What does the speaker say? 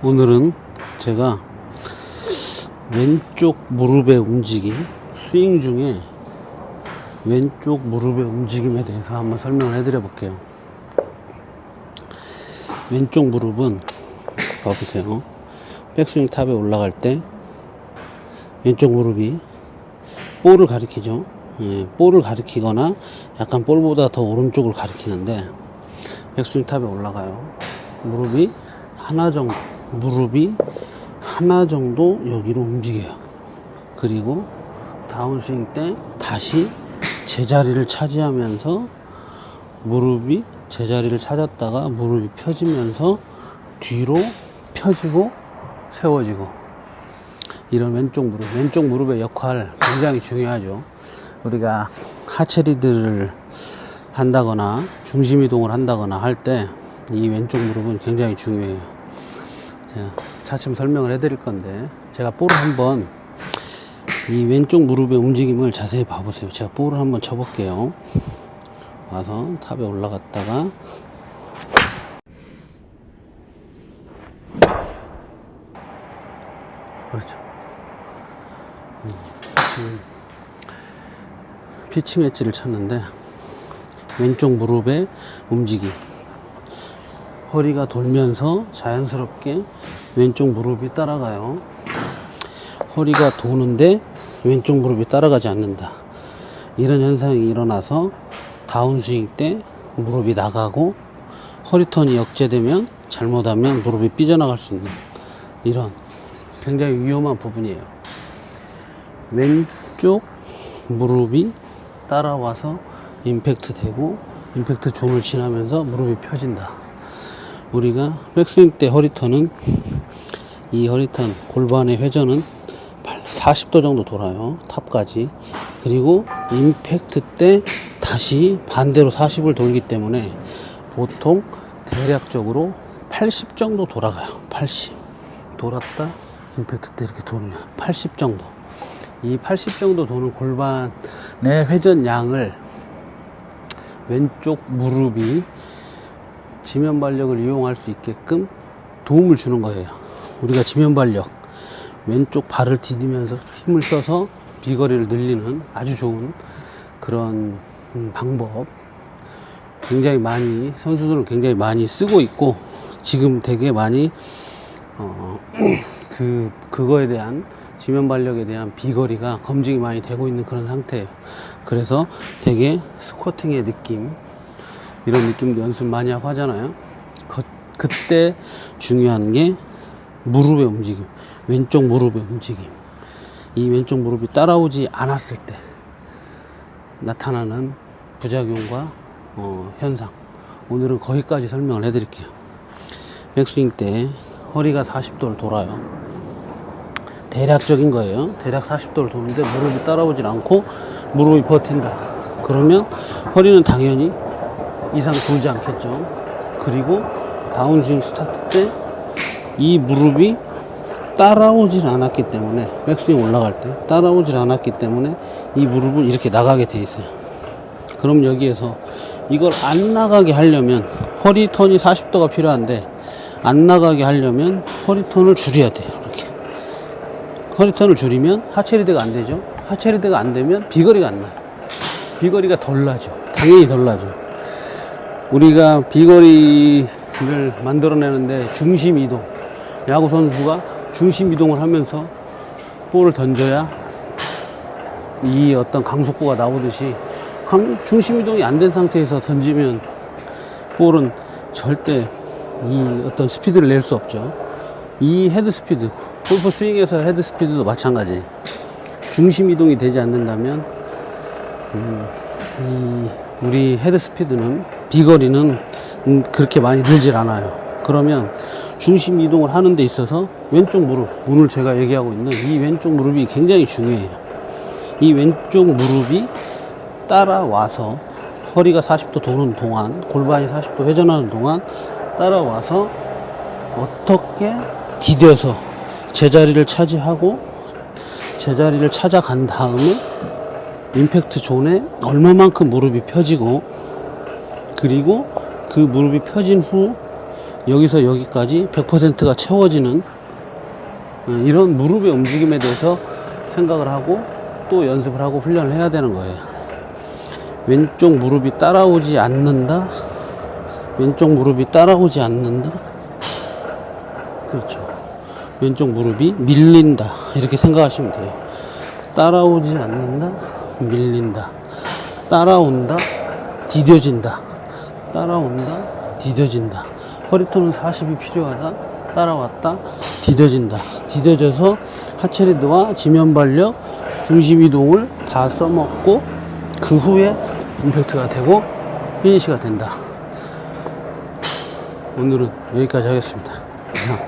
오늘은 제가 왼쪽 무릎의 움직임, 스윙 중에 왼쪽 무릎의 움직임에 대해서 한번 설명을 해드려 볼게요. 왼쪽 무릎은 봐보세요. 백스윙 탑에 올라갈 때 왼쪽 무릎이 볼을 가리키죠. 예, 볼을 가리키거나 약간 볼보다 더 오른쪽을 가리키는데 백스윙 탑에 올라가요. 무릎이 하나 정도, 무릎이 하나 정도 여기로 움직여요. 그리고 다운스윙 때 다시 제자리를 차지하면서 무릎이 제자리를 찾았다가 무릎이 펴지면서 뒤로 펴지고 세워지고 이런 왼쪽 무릎, 왼쪽 무릎의 역할 굉장히 중요하죠. 우리가 하체 리드를 한다거나 중심 이동을 한다거나 할 때 이 왼쪽 무릎은 굉장히 중요해요. 제가 차츰 설명을 해드릴 건데 제가 볼을 한번 이 왼쪽 무릎의 움직임을 자세히 봐보세요. 제가 볼을 한번 쳐볼게요. 와서 탑에 올라갔다가 그렇죠. 음, 피칭 엣지를 쳤는데 왼쪽 무릎의 움직임 허리가 돌면서 자연스럽게 왼쪽 무릎이 따라가요. 허리가 도는데 왼쪽 무릎이 따라가지 않는다. 이런 현상이 일어나서 다운스윙 때 무릎이 나가고 허리턴이 역제되면 잘못하면 무릎이 삐져나갈 수 있는 이런 굉장히 위험한 부분이에요. 왼쪽 무릎이 따라와서 임팩트 되고 임팩트 존을 지나면서 무릎이 펴진다. 우리가 백스윙 때 허리턴은 이 허리턴 골반의 회전은 40도 정도 돌아요. 탑까지. 그리고 임팩트 때 다시 반대로 40을 돌기 때문에 보통 대략적으로 80 정도 돌아가요. 80. 돌았다. 임팩트 때 이렇게 도는 80 정도. 이 80 정도 도는 골반의 회전 양을 왼쪽 무릎이 지면 발력을 이용할 수 있게끔 도움을 주는 거예요. 우리가 지면 발력, 왼쪽 발을 디디면서 힘을 써서 비거리를 늘리는 아주 좋은 그런 음, 방법. 굉장히 많이, 선수들은 굉장히 많이 쓰고 있고, 지금 되게 많이, 어, 그, 그거에 대한 지면 발력에 대한 비거리가 검증이 많이 되고 있는 그런 상태예요. 그래서 되게 스쿼팅의 느낌, 이런 느낌도 연습 많이 하고 하잖아요. 그, 그때 중요한 게 무릎의 움직임, 왼쪽 무릎의 움직임. 이 왼쪽 무릎이 따라오지 않았을 때 나타나는 부작용과 어, 현상. 오늘은 거기까지 설명을 해드릴게요. 백스윙 때 허리가 40도를 돌아요. 대략적인 거예요. 대략 40도를 도는데 무릎이 따라오질 않고 무릎이 버틴다. 그러면 허리는 당연히 이상 돌지 않겠죠. 그리고 다운스윙 스타트 때 이 무릎이 따라오질 않았기 때문에 백스윙 올라갈 때 따라오질 않았기 때문에 이 무릎은 이렇게 나가게 돼 있어요. 그럼 여기에서 이걸 안 나가게 하려면 허리 턴이 40도가 필요한데 안 나가게 하려면 허리 턴을 줄여야 돼요. 이렇게 허리 턴을 줄이면 하체 리드가 안 되죠. 하체 리드가 안 되면 비거리가 안 나요. 비거리가 덜 나죠. 당연히 덜 나죠. 우리가 비거리를 만들어내는데 중심 이동, 야구 선수가 중심 이동을 하면서 볼을 던져야 이 어떤 강속구가 나오듯이 강- 중심 이동이 안 된 상태에서 던지면 볼은 절대 이 어떤 스피드를 낼 수 없죠. 이 헤드 스피드, 골프 스윙에서 헤드 스피드도 마찬가지. 중심 이동이 되지 않는다면 음, 이 우리 헤드 스피드는 비거리는 음, 그렇게 많이 늘질 않아요. 그러면 중심 이동을 하는 데 있어서 왼쪽 무릎, 오늘 제가 얘기하고 있는 이 왼쪽 무릎이 굉장히 중요해요. 이 왼쪽 무릎이 따라와서 허리가 40도 도는 동안, 골반이 40도 회전하는 동안 따라와서 어떻게 디뎌서 제자리를 차지하고 제자리를 찾아간 다음에 임팩트 존에 얼마만큼 무릎이 펴지고 그리고 그 무릎이 펴진 후 여기서 여기까지 100%가 채워지는 어, 이런 무릎의 움직임에 대해서 생각을 하고 또 연습을 하고 훈련을 해야 되는 거예요. 왼쪽 무릎이 따라오지 않는다. 왼쪽 무릎이 따라오지 않는다. 그렇죠. 왼쪽 무릎이 밀린다. 이렇게 생각하시면 돼요. 따라오지 않는다. 밀린다. 따라온다. 디뎌진다. 따라온다. 디뎌진다. 허리톤은 40이 필요하다. 따라왔다. 디뎌진다. 디뎌져서 하체리드와 지면 발력, 중심 이동을 다 써먹고 그 후에 임팩트가 되고 피니시가 된다. 오늘은 여기까지 하겠습니다. 이상.